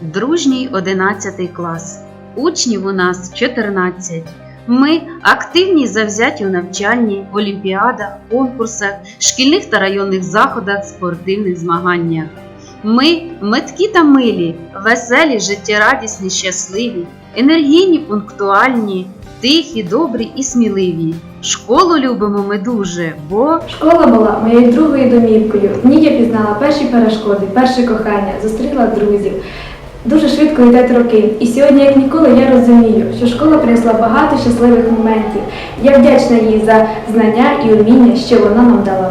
дружній 11 клас. Учнів у нас 14. Ми активні завзяті у навчанні, олімпіадах, конкурсах, шкільних та районних заходах, спортивних змаганнях. Ми меткі та милі, веселі, життєрадісні, щасливі, енергійні, пунктуальні, тихі, добрі і сміливі. Школу любимо ми дуже, бо Школа була моєю другою домівкою. В ній я пізнала перші перешкоди, перше кохання, зустріла друзів. Дуже швидко йдуть роки. І сьогодні, як ніколи, я розумію, що школа принесла багато щасливих моментів. Я вдячна їй за знання і уміння, що вона нам дала.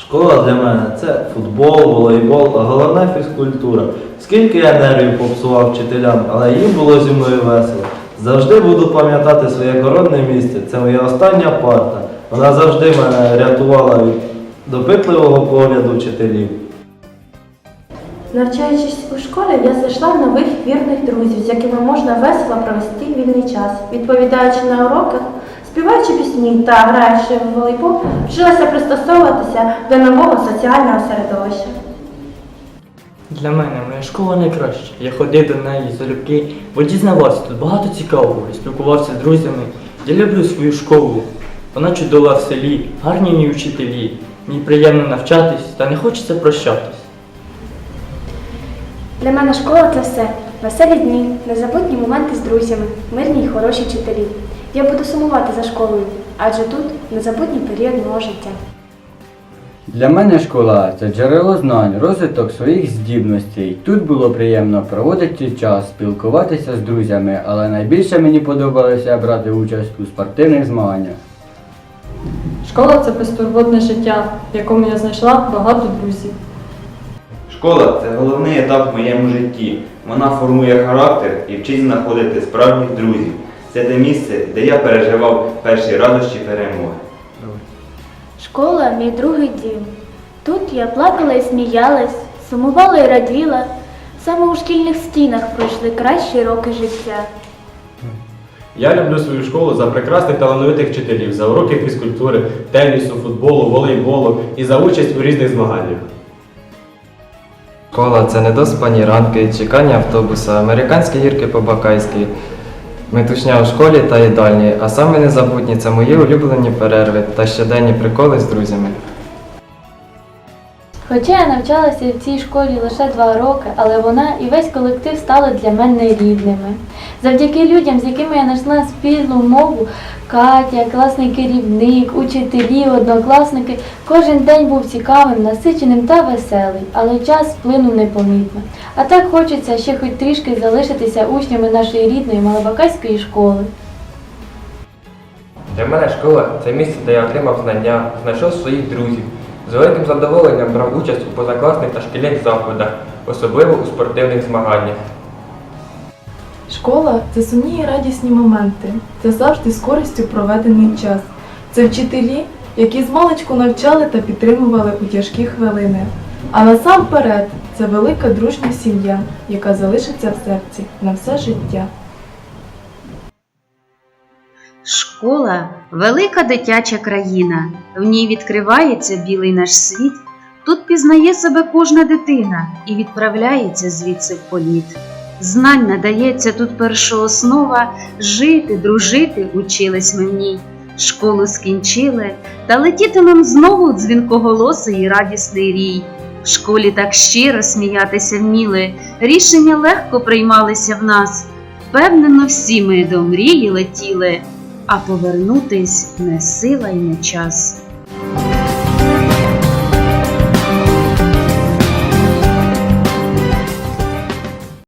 Школа для мене це футбол, волейбол, а головне фізкультура. Скільки я нервів попсував вчителям, але їм було зі мною весело. Завжди буду пам'ятати своє коронне місце. Це моя остання парта. Вона завжди мене рятувала від допитливого погляду вчителів. Навчаючись у школі, я знайшла нових вірних друзів, з якими можна весело провести вільний час. Відповідаючи на уроках, співаючи пісні та граючи в волейбол, вчилася пристосовуватися до нового соціального середовища. Для мене моя школа найкраща. Я ходив до неї залюбки, бо дізнавався тут багато цікавого і спілкувався з друзями. Я люблю свою школу. Вона чудова в селі, гарні мій вчителі. Мені приємно навчатись та не хочеться прощатись. Для мене школа це все. Веселі дні, незабутні моменти з друзями, мирні й хороші вчителі. Я буду сумувати за школою, адже тут незабутній період мого життя. Для мене школа це джерело знань, розвиток своїх здібностей. Тут було приємно проводити час, спілкуватися з друзями, але найбільше мені подобалося брати участь у спортивних змаганнях. Школа це безтурботне життя, в якому я знайшла багато друзів. Школа це головний етап в моєму житті. Вона формує характер і вчить знаходити справжніх друзів. Це те місце, де я переживав перші радощі перемоги. Школа мій другий дім. Тут я плакала і сміялась, сумувала і раділа. Саме у шкільних стінах пройшли кращі роки життя. Я люблю свою школу за прекрасних талановитих вчителів, за уроки фізкультури, тенісу, футболу, волейболу і за участь у різних змаганнях. Школа це недоспані ранки, чекання автобуса, американські гірки по-бакайськи, метушня у школі та їдальні, а саме незабутні це мої улюблені перерви та щоденні приколи з друзями. Хоча я навчалася в цій школі лише два роки, але вона і весь колектив стали для мене рідними. Завдяки людям, з якими я знайшла спільну мову, Катя, класний керівник, учителі, однокласники, кожен день був цікавим, насиченим та веселий, але час сплинув непомітно. А так хочеться ще хоч трішки залишитися учнями нашої рідної Малобакайської школи. Для мене школа це місце, де я отримав знання, знайшов своїх друзів. З великим задоволенням брав участь у позакласних та шкільних заходах, особливо у спортивних змаганнях. Школа це сумні і радісні моменти. Це завжди з користю проведений час. Це вчителі, які з маличку навчали та підтримували у тяжкі хвилини. А насамперед це велика дружня сім'я, яка залишиться в серці на все життя. Школа велика дитяча країна. В ній відкривається білий наш світ. Тут пізнає себе кожна дитина і відправляється звідси в політ. Знань надається тут першооснова жити, дружити учились ми в ній. Школу скінчили, та летітимем знову дзвінкоголосий і радісний рій. В школі так щиро сміятися вміли, рішення легко приймалися в нас. Впевнено, всі ми до мрії летіли а повернутись не сила й не час.